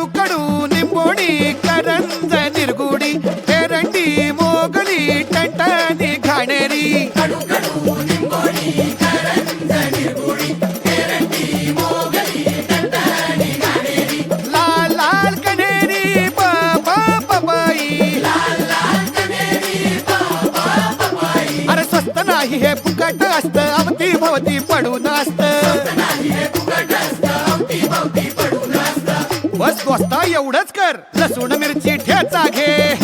कडू कडू निंबोणी करंज निरगुडी एरंडी मोगली टंटणी घाणेरी. लाल लाल बाबा पपई. अरे स्वस्त नाही हे फुकट असत अवती भवती पडून असतं. बस दोस्ता एवढंच कर. लसूण मिरची ठेचा घे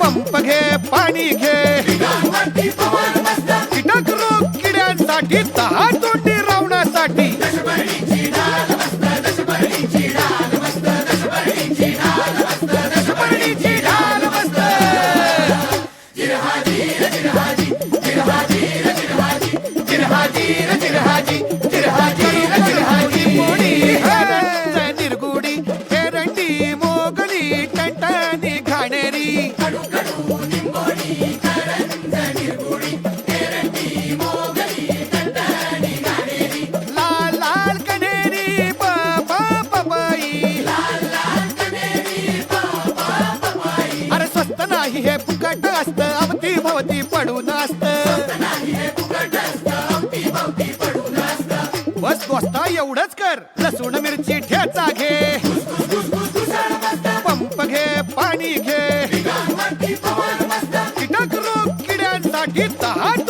पंप घे पाणी घे. कीटक रोग किड्यांसाठी दहा तोंडी टंटणी लाल अरे स्वस्त नाही हे फुकट असत अवती भवती पडून असत बस दोस्ता एवढंच कर लसूण मिरची ठेचा घे पाणी घे. कीटक रोग किड्यांसाठी रावणासाठी